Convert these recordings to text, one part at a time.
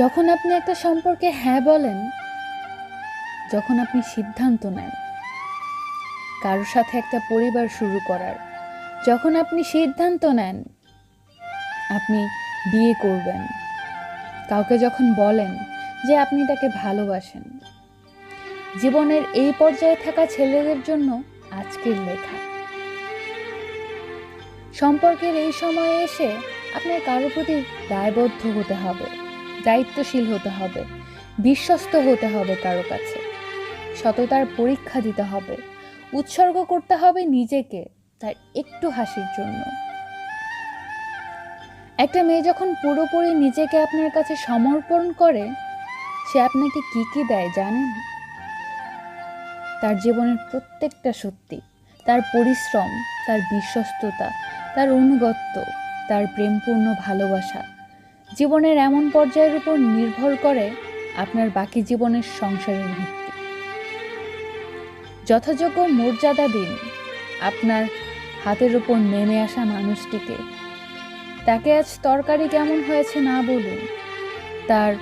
যখন আপনি একটা সম্পর্কে হ্যাঁ বলেন, যখন আপনি সিদ্ধান্ত নেন কারোর সাথে একটা পরিবার শুরু করার, যখন আপনি সিদ্ধান্ত নেন, আপনি বিয়ে করবেন, কাউকে যখন বলেন যে আপনি তাকে ভালোবাসেন, জীবনের এই পর্যায়ে থাকা ছেলেদের জন্য আজকের লেখা। সম্পর্কের এই সময়ে এসে আপনার কারোর প্রতি দায়বদ্ধ হতে হবে। দায়িত্বশীল হতে হবে, বিশ্বস্ত হতে হবে কারও কাছে। সততার পরীক্ষা দিতে হবে, উৎসর্গ করতে হবে নিজেকে তার একটু হাসির জন্য। একটা মেয়ে যখন পুরোপুরি নিজেকে আপনার কাছে সমর্পণ করে, সে আপনাকে কি কি দেয় জানেন? তার জীবনের প্রত্যেকটা সত্যি, তার পরিশ্রম, তার বিশ্বস্ততা, তার অনুগত্য, তার প্রেমপূর্ণ ভালোবাসা জীবনের এমন পর্যায়ের উপর নির্ভর করে আপনার বাকি জীবনের সংসারের ভিত্তি। যথাযোগ্য মর্যাদা দিন আপনার হাতের উপর নেমে আসা মানুষটিকে। তাকে আজ তরকারি কেমন হয়েছে না বলুন। তার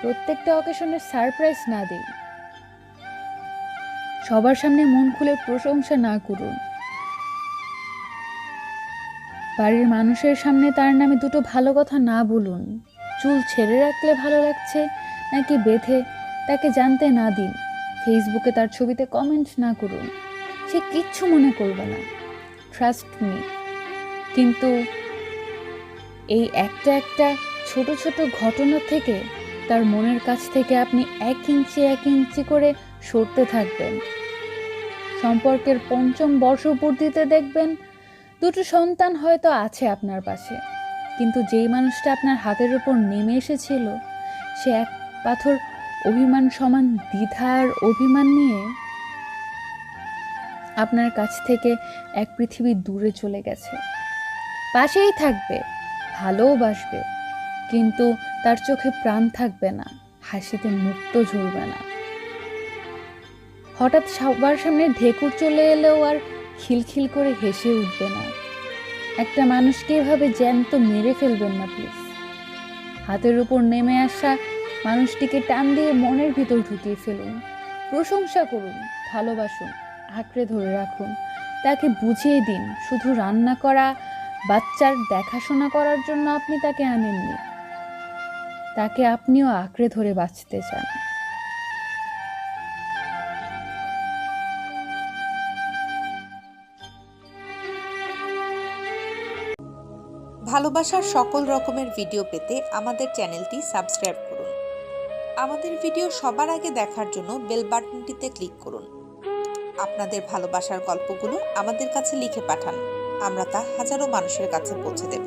প্রত্যেকটা অকেশনে সারপ্রাইজ না দিন। সবার সামনে মন খুলে প্রশংসা না করুন। বাড়ির মানুষের সামনে তার নামে দুটো ভালো কথা না বলুন। চুল ছেড়ে রাখলে ভালো লাগছে, নাকি বেঁধে তাকে জানতে না দিন। ফেসবুকে তার ছবিতে কমেন্ট না করুন। সে কিচ্ছু মনে করবে না। ট্রাস্ট মি কিন্তু এই একটা একটা ছোট ছোট ঘটনা থেকে তার মনের কাছ থেকে আপনি এক ইঞ্চি এক ইঞ্চি করে সরতে থাকবেন। সম্পর্কের পঞ্চম বর্ষ বর্ষপূর্তিতে দেখবেন দুটো সন্তান হয়তো আছে আপনার পাশে, কিন্তু যেই মানুষটা আপনার হাতের উপর নেমে এসেছিল, সে এক পাথর অভিমান সমান দ্বিধার অভিমান নিয়ে আপনার কাছ থেকে এক পৃথিবী দূরে চলে গেছে। পাশেই থাকবে ভালোবাসবে কিন্তু তার চোখে প্রাণ থাকবে না, হাসিতে মুক্ত ঝরবে না। হঠাৎ সবার সামনে ঢেকুর চলে এলেও আর খিলখিল করে হেসে উঠবে না। একটা মানুষকে এভাবে জ্যান্ত মেরে ফেলবেন না, প্লিজ। হাতের উপর নেমে আসা মানুষটিকে টান দিয়ে মনের ভিতর ঢুকিয়ে ফেলুন। প্রশংসা করুন, ভালোবাসুন, আঁকড়ে ধরে রাখুন। তাকে বুঝিয়ে দিন, শুধু রান্না করা, বাচ্চার দেখাশোনা করার জন্য আপনি তাকে আনেননি। তাকে আপনিও আঁকড়ে ধরে বাঁচতে চান। ভালোবাসার সকল রকমের ভিডিও পেতে আমাদের চ্যানেলটি সাবস্ক্রাইব করুন। আমাদের ভিডিও সবার আগে দেখার জন্য বেল বাটনটিতে ক্লিক করুন। আপনাদের ভালোবাসার গল্পগুলো আমাদের কাছে লিখে পাঠান। আমরা তা হাজারো মানুষের কাছে পৌঁছে দেব।